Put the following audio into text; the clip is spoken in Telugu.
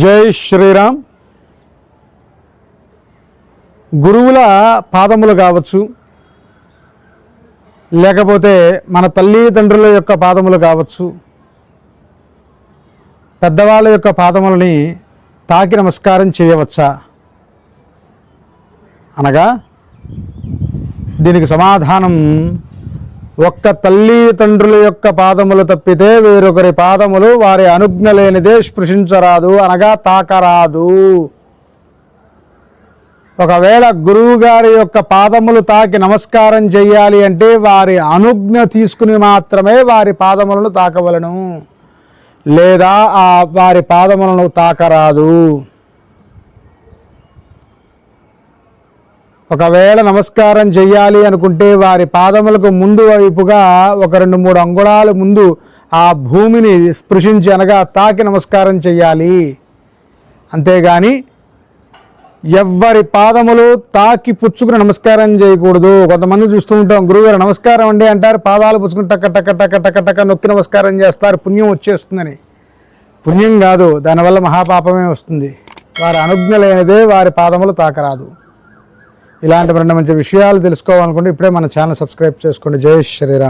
జై శ్రీరామ్. గురువుల పాదములు కావచ్చు లేకపోతే మన తల్లిదండ్రుల యొక్క పాదములు కావచ్చు పెద్దవాళ్ళ యొక్క పాదములని తాకి నమస్కారం చేయవచ్చా? అనగా దీనికి సమాధానం ఒక్క తల్లి తండ్రుల యొక్క పాదములు తప్పితే వేరొకరి పాదములు వారి అనుజ్ఞ లేనిదే స్పృశించరాదు అనగా తాకరాదు. ఒకవేళ గురువు గారి యొక్క పాదములు తాకి నమస్కారం చేయాలి అంటే వారి అనుజ్ఞ తీసుకుని మాత్రమే వారి పాదములను తాకవలను. లేదా ఆ వారి పాదములను తాకరాదు. ఒకవేళ నమస్కారం చెయ్యాలి అనుకుంటే వారి పాదములకు ముందు వైపుగా ఒక రెండు మూడు అంగుళాలు ముందు ఆ భూమిని స్పృశించి అనగా తాకి నమస్కారం చెయ్యాలి. అంతేగాని ఎవ్వరి పాదములు తాకి పుచ్చుకుని నమస్కారం చేయకూడదు. కొంతమంది చూస్తూ ఉంటాం గురువుగారు నమస్కారం అండి అంటారు పాదాలు పుచ్చుకుని టక్క టక్క టక్క టక్క టక్క నొక్కి నమస్కారం చేస్తారు పుణ్యం వచ్చేస్తుందని. పుణ్యం కాదు దానివల్ల మహాపాపమే వస్తుంది. వారి అనుజ్ఞ లేనిదే వారి పాదములు తాకరాదు. ఇలాంటి రెండు మంచి విషయాలు తెలుసుకోవాలనుకుంటే ఇప్పుడే మన ఛానల్ సబ్స్క్రైబ్ చేసుకోండి. జై శ్రీరామ్.